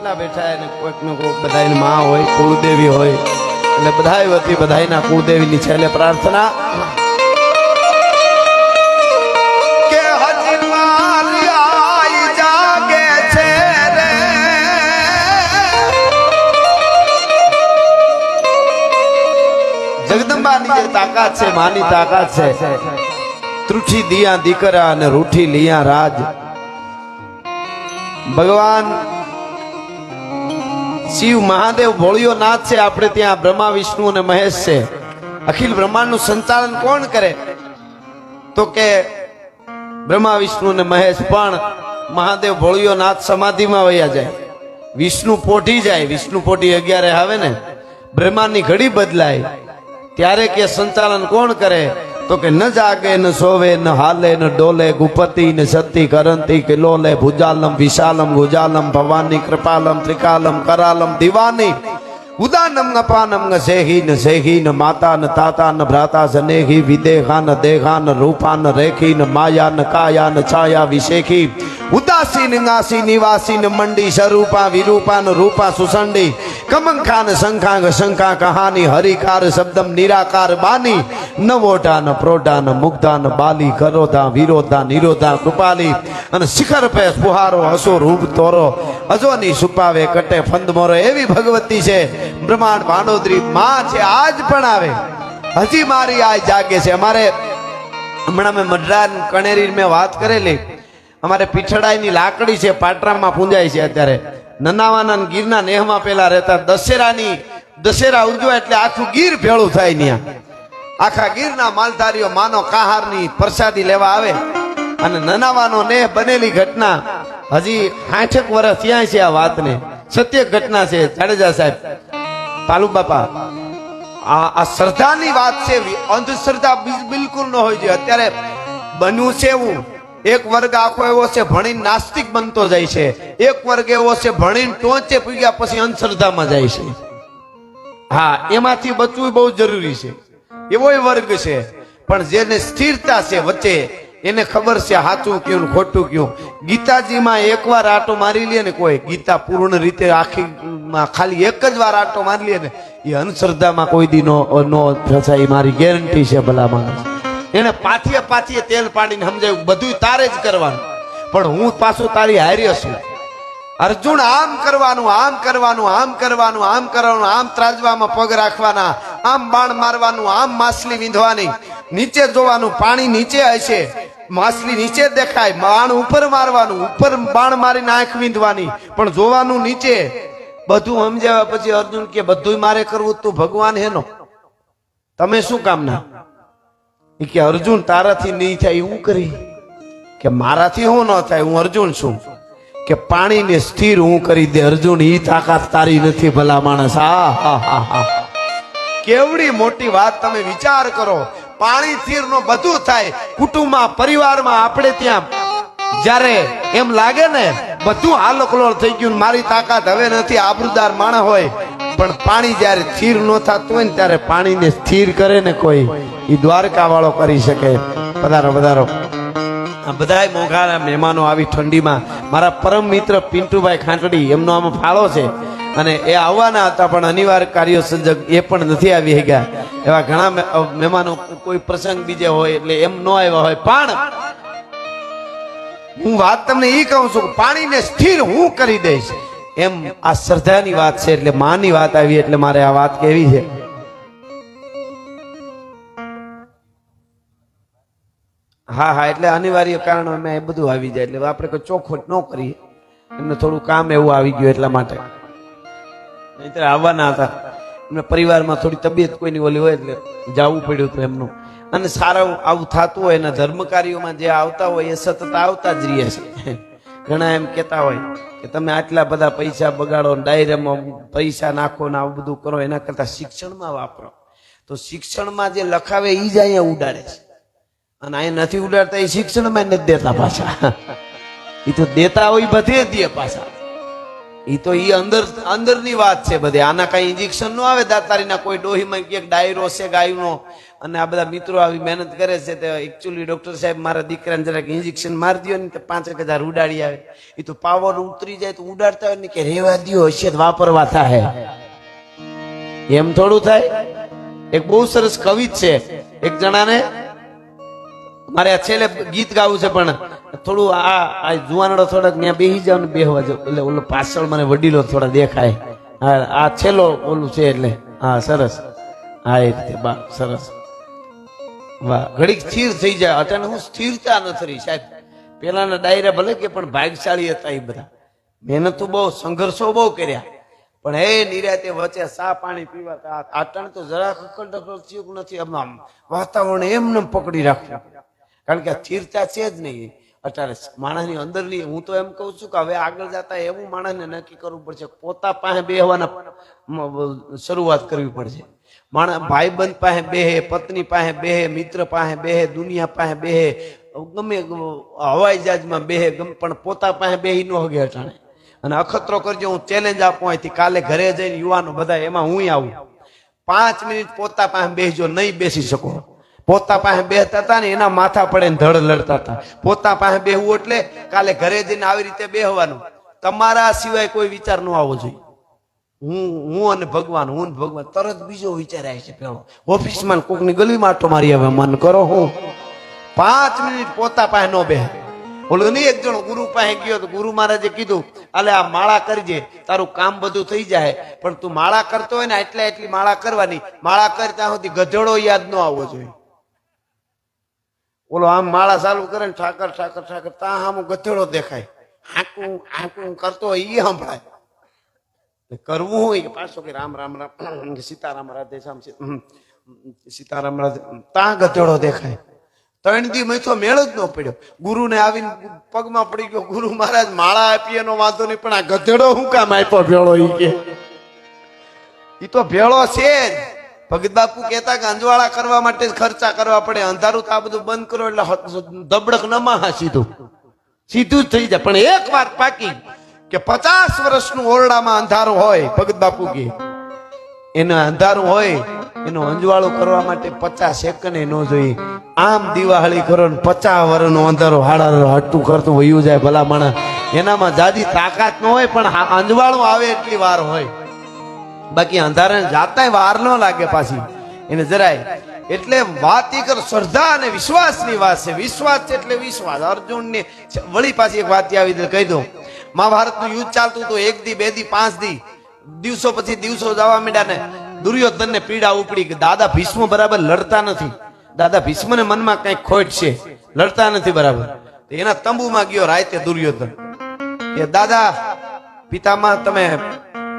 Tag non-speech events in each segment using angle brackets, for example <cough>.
જેટલા બેઠા એને કોઈક ને કોઈક બધાની માં હોય, કુળદેવી હોય. એટલે બધા વતી બધાયના કુળદેવીની છેલ્લે પ્રાર્થના. જગદંબાની જે તાકાત છે, માની તાકાત છે. ત્રુઠી દિયા દીકરા અને રૂઠી લિયા રાજ. ભગવાન શિવ મહાદેવ ભોળિયો નાથ છે. આપણે ત્યાં બ્રહ્મા, વિષ્ણુ અને મહેશ છે. અખિલ બ્રહ્માંડનું સંચાલન કોણ કરે? તો કે બ્રહ્મા, વિષ્ણુ અને મહેશ પણ મહાદેવ ભોળિયો નાથ સમાધિમાં વયા જાય. વિષ્ણુ પોઢી જાય. વિષ્ણુ પોઢી અગિયારે આવે ને. બ્રહ્માંડની ઘડી બદલાય. ત્યારે કે સંચાલન કોણ કરે? તો કે ન જાગે, ન સોવે, ન હાલે, ન ડોલે, ગુપતિ, ન સતી, કરંતી, કે લોલે, ભુજાલમ, વિશાલમ, ગુજાલમ, ભવાની, કૃપાલમ, ત્રિકાલમ, કરાલમ, દિવાની. ઉદાનમ ન પાનમ ન સેહી ન સેહી, ન માતા, ન તાતા, ન ભ્રાતા સનેહી વિદેહા, ન દેહા, ન રૂપા, ન રેખી, ન માયા, ન કાયા, ન છાયા, વિશેખી. ઉદાસીન નાસી નિવાસી, ન મંડી, સ્વરૂપા, વિરૂપા, ન રૂપા, સુસંડી. કમંખા ન શંખાંગ શંખા કહાની, હરિકાર શબ્દમ નિરાકાર બાની નવોટાન પ્રોટાન ન પ્રોટા ન મુગ્ધા ન બાલી કરોધા વિરોધા નિરોધા કૃપાલી, અને શિખર પે ફુહારો હસો રૂપ તોરો અજોની સુપાવે કટે ફંદ મોરો, એવી ભગવતી છે, બ્રહ્માંડ ભાંડોદરી માં છે, આજ પણ આવે. હજી મારી આ જાગે છે. અમારે હમણાં મેં મઢરાન કણેરી મેં વાત કરેલી. અમારે પીછડાઈની લાકડી છે, પાટરામાં પૂંજાય છે અત્યારે. નનાવાના ગીરના નેહમાં પેલા રહેતા દશેરાની, દશેરા ઉજવા એટલે આખું ગીર ભેળું થાય ત્યાં આખા ગીરના માલધારીઓ માનો કાહારની પ્રસાદી લેવા આવે. અને નનાવાનો નેહ બનેલી ઘટના, હજી આઠેક વર્ષ ત્યાં છે આ વાતને. સત્ય ઘટના છે, જાડેજા સાહેબ. પાલુ બાપા, આ આ શ્રદ્ધાની વાત છે, અંધશ્રદ્ધા બિલકુલ ન હોય જોઈએ અત્યારે બન્યું છે એવું. એક વર્ગ આખો એવો છે ભણીને નાસ્તિક બનતો જાય છે. એક વર્ગ એવો છે ભણીને ટોચે પૂગ્યા પછી અંધશ્રદ્ધામાં જાય છે. હા, એમાંથી બચવું બહુ જરૂરી છે. એવો વર્ગ છે. પણ જેને સ્થિરતા છે વચ્ચે, એને ખબર છે સાચું કયું ખોટું કયું. ગીતાજીમાં એકવાર આટો મારી લે ને કોઈ, ગીતા પૂર્ણ રીતે આખી ખાલી એક જ વાર આટો મારી લે ને, એ અંધશ્રદ્ધામાં કોઈ દી નો ફસાય મારી ગેરંટી છે ભલા માણસ. એને પાથીએ પાથીએ તેલ પાડીને સમજાયું બધું તારે જ કરવાનું. પણ હું પાછું તારી હાર્ય છું. અર્જુન, આમ કરવાનું આમ કરવાનું આમ કરવાનું આમ કરવાનું, આમ ત્રાજવામાં પગ રાખવાના, આમ બાણ મારવાનું, આમ માછલી વીંધવાની. નીચે જોવાનું, પાણી નીચે હશે. માછલી નીચે દેખાય. બાણ ઉપર મારવાનું, ઉપર બાણ મારીને આંખ વીંધવાની. પણ જોવાનું નીચે. બધું સમજાવ્યા પછી અર્જુન કે બધું મારે કરવું તું ભગવાન, હેનો. તમે શું કામના? કે, અર્જુન, તારાથી નહીં થાય હું કરી. કે, મારાથી હું ન થાય, હું અર્જુન છું. કે, પાણીને સ્થિર હું કરી દે, અર્જુન, ઈ તાકાત તારી નથી ભલા માણસ. હા હા હા કેવડી મોટી વાત તમે વિચાર કરો. પાણી સ્થિર નો બધું થાય. કુટુંબમાં, પરિવારમાં, આપણે ત્યાં જ્યારે એમ લાગે ને, બધું હાલકલોળ થઈ ગયું મારી તાકાત હવે નથી, આબરૂદાર માણસ હોય. પણ પાણી જ્યારે સ્થિર ન થતું હોય ને ત્યારે પાણીને સ્થિર કરે ને કોઈ એ દ્વારકા વાળો કરી શકે. પધારો પધારો. આ બધાય મોઘાના મહેમાનો આવી ઠંડીમાં. મારા પરમ મિત્ર પિન્ટુભાઈ ખાંટડી, એમનો આમાં ફાળો છે. અને એ આવવાના હતા, પણ અનિવાર્ય કાર્ય સંજોગ એ પણ નથી આવી ગયા એવા ઘણા મહેમાનો કોઈ પ્રસંગ બીજે હોય એટલે એમ ન આવ્યા હોય. પણ હું વાત તમને એ કહું છું પાણીને સ્થિર હું કરી દઈશ. એમ આ શ્રદ્ધાની વાત છે એટલે માની વાત આવી એટલે મારે આ વાત કેવી છે. હા હા, એટલે અનિવાર્ય કારણો એમાં એ બધું આવી જાય. એટલે આપણે કોઈ ચોખવટ ન કરીએ. એમને થોડું કામ એવું આવી ગયું એટલા માટે. નહીતર આવવાના હતા. એમને પરિવારમાં થોડી તબિયત કોઈની ઓલી હોય એટલે જવું પડ્યું હતું એમનું. અને સારું આવું થતું હોય એના ધર્મ કાર્યોમાં જે આવતા હોય એ સતત આવતા જ રહે છે. ઘણા એમ કહેતા હોય. કે તમે આટલા બધા પૈસા બગાડો ડાયરામાં પૈસા નાખો ને આવું બધું કરો, એના કરતા શિક્ષણમાં વાપરો. તો શિક્ષણમાં જે લખાવે એ જ અહીંયા ઉડાડે છે. અને અહીંયા નથી ઉડાડતા, એ શિક્ષણમાં નથી દેતા પાછા. <laughs> એ તો દેતા હોય, બધે દે પાછા. ઈ તો એ અંદર, અંદરની વાત છે બધી. આના કઈ ઇન્જેક્શન નો આવે, દાતારીના કોઈ ડોહીમાં ક્યાંક ડાયરો છે ગાયનો. અને આ બધા મિત્રો આવી મહેનત કરે છે તે એકચ્યુઅલી ડોક્ટર સાહેબ મારા દીકરાને જરાક ઇન્જેક્શન મારી દો ને તો પાંચ એક હજાર ઉડાડી આવે. એ તો પાવર ઉતરી જાય તો ઉડાડતા હોય ને કે રેવા દ્યો હશે વાપરવા થાય એમ થોડું થાય? એક બહુ સરસ કવિ છે. એક જણાને, મારે આ છેલ્લે ગીત ગાવું છે પણ. થોડું આ આ જુવાનડો થોડાક ત્યાં બેસી જાવ ને બેહવા જાવ. એટલે ઓલો પાછળ મને વડીલો થોડા દેખાય. હા આ છેલ્લો ઓલું છે એટલે. હા, સરસ. હા, એ રીતે. બા, સરસ. વાહ, ઘડીક સ્થિર થઈ જાય અચાનક હું સ્થિરતા નથી સાહેબ. પેલાના ડાયરા ભલે કે પણ ભાગશાળી હતા એ બધા. મહેનત તો બહુ, સંઘર્ષો બહુ કર્યા. પણ એ નિરાતે વચ્ચે સા પાણી પીવા આટણ તો જરા ડખડ થયું નથી. આમ વાતાવરણ એમને પકડી રાખ્યું. કારણ કે સ્થિરતા છે જ નહીં. અત્યારે માણસની અંદરની, હું તો એમ કહું છું કે હવે આગળ જતા એવું માણસને નક્કી કરવું પડશે પોતા પાસે બેહવાના શરૂઆત કરવી પડશે. માણસ ભાઈબંધ પાસે બેહે, પત્ની પાસે બેહે, મિત્ર પાસે બેહે, દુનિયા પાસે બેહે, ગમે હવાઈ જહાજમાં બેહે, ગમે, પણ પોતા પાસે બેહી ન હગે અટાણે. અને અખતરો કરજો, હું ચેલેન્જ આપું અહીંથી, કાલે ઘરે જઈને યુવાનો બધા એમાં હું આવું. પાંચ મિનિટ પોતા પાસે બેસજો નહીં બેસી શકો. પોતા પાસે બેહતા હતા ને એના માથા પડે ધડ લડતા હતા. પોતા પાસે બેહવું એટલે કાલે ઘરે જઈને આવી રીતે બેહવાનું. તમારા સિવાય કોઈ વિચાર ન આવવો જોઈએ. હું હું અને ભગવાન, હું ભગવાન. તરત બીજો વિચાર આવે છે, પેલો. ઓફિસમાં કોકની ગલીમાં આટો મારી હવે મન કરો હું. પાંચ મિનિટ પોતા પાસે ન બેહે. ઓલો નહીં એક જણો ગુરુ પાસે ગયો તો ગુરુ મહારાજે કીધું અલે આ માળા કરજે, તારું કામ બધું થઈ જાય, પણ તું માળા કરતો હોય ને એટલે એટલી માળા કરવાની. માળા કરતા સુધી ગધેડો યાદ ન આવવો જોઈએ. ઓલો આમ માળા ચાલુ કરે ને ઠાકર ઠાકર ઠાકર, તા આમ ગધેડો દેખાય. હાંકું હાંકું કરતો એ સંભળાય. કરવું હોય પાછો કે રામ રામ રામ સીતારામ, રાધે, શ્યામ સીતારામ, રાધે, તા ગધેડો દેખાય. ત્રણ દી તો મેળ જ ન પડ્યો. ગુરુને આવીને પગમાં પડી ગયો. ગુરુ મહારાજ માળા આપી એનો વાંધો નહીં, પણ આ ગધેડો શું કામ આપ્યો ભેળો ઈ કે. ઈ તો ભેળો છે જ. ભગત બાપુ કહેતા કે અંજવાળા કરવા માટે ખર્ચા કરવા પડે. અંધારું તો આ બધું બંધ કરો એટલે દબડક દબડક નમા સીધું. સીધું જ થઈ જાય. પણ એક વાત પાકી કે પચાસ વર્ષનું ઓરડામાં અંધારું હોય, ભગત બાપુ કે, એને અંધારું હોય, એનું અંજવાળું કરવા માટે પચાસ સેકન્ડ ન જોઈએ. આમ દિવાળી કરો ને પચાસ વર્ષનો અંધારો હાડા હટું કરતું વયું જાય ભલા માણસ. એનામાં જાજી તાકાત ન હોય, પણ અંજવાળું આવે એટલી વાર હોય. બાકી અંધારાને જાતાય વાર ન લાગે પાછી. એને જરાય. એટલે વાત કર શ્રદ્ધા અને વિશ્વાસની વાત છે. વિશ્વાસ એટલે વિશ્વાસ. અર્જુનને વળી પાછી એક વાત આવી કહી દઉં. મહાભારતનું યુદ્ધ ચાલતું હતું, એક દી, બે દી, પાંચ દી. દિવસો પછી દિવસો જવા માંડ્યા ને દુર્યોધનને પીડા ઉપડી કે, દાદા, ભીષ્મ બરાબર લડતા નથી. દાદા, ભીષ્મને મનમાં કંઈક ખોટ છે. લડતા નથી બરાબર. એના તંબુમાં ગયો રાતે દુર્યોધન. કે, દાદા, પિતામાં તમે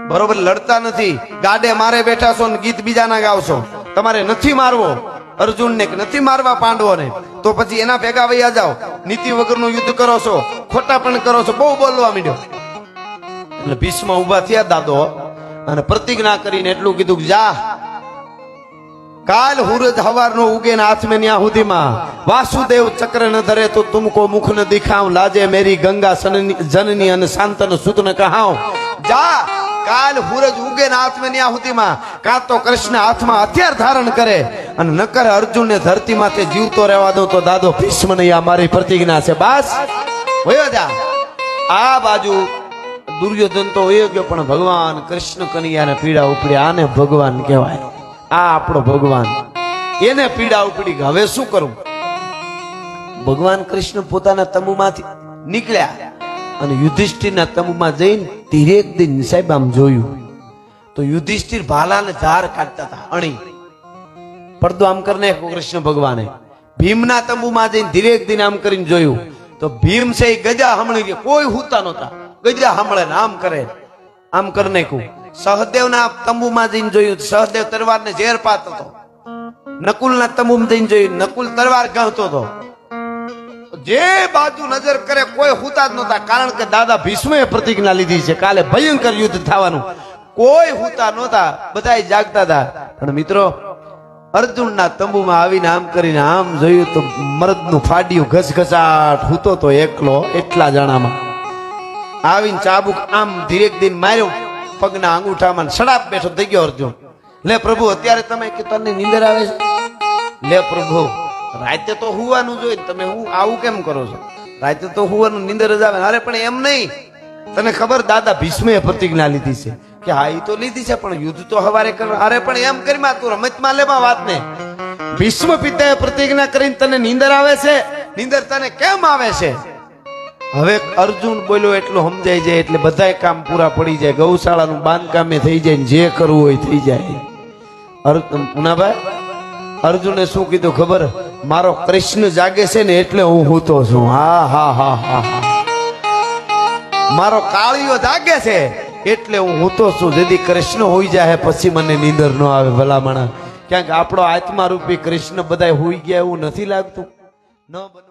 બરોબર, લડતા નથી. ગાડે મારે બેઠા છો ગીત બીજાના ગાવશો. તમારે નથી મારવો. અર્જુનને નથી મારવા પાંડવોને? તો પછી એના ભેગા વૈયા જાઓ. નીતિ વગરનું યુદ્ધ કરો છો. ખોટા પણ કરો છો. બહુ બોલવા માંડ્યો. એટલે ભીષ્મ ઊભા થયા દાદો. અને પ્રતિજ્ઞા કરીને એટલું કીધું જા. કાલ હુરજ હવારનો ઉગે ને હાથ મેં ન્યા સુધીમાં. વાસુદેવ ચક્ર ન ધરે તો તુમકો મુખ ન દિખાવ લાજે મેરી ગંગા જનની અને શાંતન સુત ન કહાવ જા. કાલ હુરજ ઉગે ને હાથમાં ન્યા સુધીમાં, કાં તો કૃષ્ણ હાથમાં હથિયાર ધારણ કરે અને નકર અર્જુનને ધરતી માથે જીવતો રહેવા દો તો દાદો ભીષ્મ નહીં આ મારી પ્રતિજ્ઞા છે. બસ. વયો જા. આ બાજુ દુર્યોધન તો વયો ગયો, પણ ભગવાન કૃષ્ણ કનૈયાને પીડા ઉપડી, આને ભગવાન કહેવાય. આ આપણો ભગવાન. એને પીડા ઉપડી હવે શું કરું? ભગવાન કૃષ્ણ પોતાના તંબુમાંથી નીકળ્યા. અને યુધિષ્ઠિરના તંબુમાં જઈને ધીરેક દિન સાહેબ આમ જોયું. તો યુધિષ્ઠિર ભાલાને ઝાર કાઢતા હતા, અણી. પડદો આમ કરીને કૃષ્ણ ભગવાને. ભીમના તંબુમાં જઈને ધીરેક દિન આમ કરીને જોયું. તો ભીમ છે એ ગજા હમણી ગયા કોઈ હુતા નહોતા. ગજા હમળે ને આમ કરે. આમ કરી નાખ્યું. સહદેવના તંબુમાં જઈને જોયું. સહદેવ તરવારને ઝેર પાતો હતો. નકુલના તંબુમાં જઈને જોયું. નકુલ તરવાર ગણતો હતો. જે બાજુ નજર કરે કોઈ હુતા જ નહોતા. કારણ કે દાદા ભીષ્મએ પ્રતિજ્ઞા લીધી છે કાલે ભયંકર યુદ્ધ થવાનું. કોઈ હુતા નહોતા. બધા જાગતા હતા. પણ મિત્રો, અર્જુનના તંબુમાં આવીને આમ કરીને આમ જોયું તો મરદનું ફાડ્યું ઘસઘસાટ હુતો તો એકલો, એટલા જણામાં. આવીને ચાબુક આમ ધીરેક દિન માર્યો, પગના અંગૂઠામાં સડાપ બેઠો થઈ ગયો અર્જુન. લે પ્રભુ, અત્યારે તમે કે તને નીંદર આવે છે? લે પ્રભુ રાતે તો હુવાનું જોઈએ તમે હું આવું કેમ કરો છો? રાતે તો હુવાનું નીંદર જ આવે અરે, પણ એમ નહીં. તને ખબર દાદા ભીષ્મે પ્રતિજ્ઞા લીધી છે કે હા એ તો લીધી છે, પણ યુદ્ધ તો હવારે કર અરે, પણ એમ કરી માં, તું રમતમાં લેમાં વાત ને ભીષ્મ પિતાએ પ્રતિજ્ઞા કરીને તને નીંદર આવે છે? નીંદર તને કેમ આવે છે? હવે અર્જુન બોલ્યો, એટલું સમજાઈ જાય, એટલે બધાય કામ પૂરા પડી જાય. ગૌશાળાનું બાંધકામે થઈ જાય જે કરવું હોય થઈ જાય. અર્જુન, પુનાભાઈ, અર્જુને શું કીધું ખબર? મારો કૃષ્ણ જાગે છે ને એટલે હું હૂતો છું. હા હા હા મારો કાળીઓ જાગે છે એટલે હું હૂતો છું. જેથી કૃષ્ણ હોઈ જાય પછી મને નીંદર ન આવે ભલામણા. ક્યાંક આપણો આત્મા રૂપી કૃષ્ણ બધાય હોઈ ગયા એવું નથી લાગતું. ન બનવું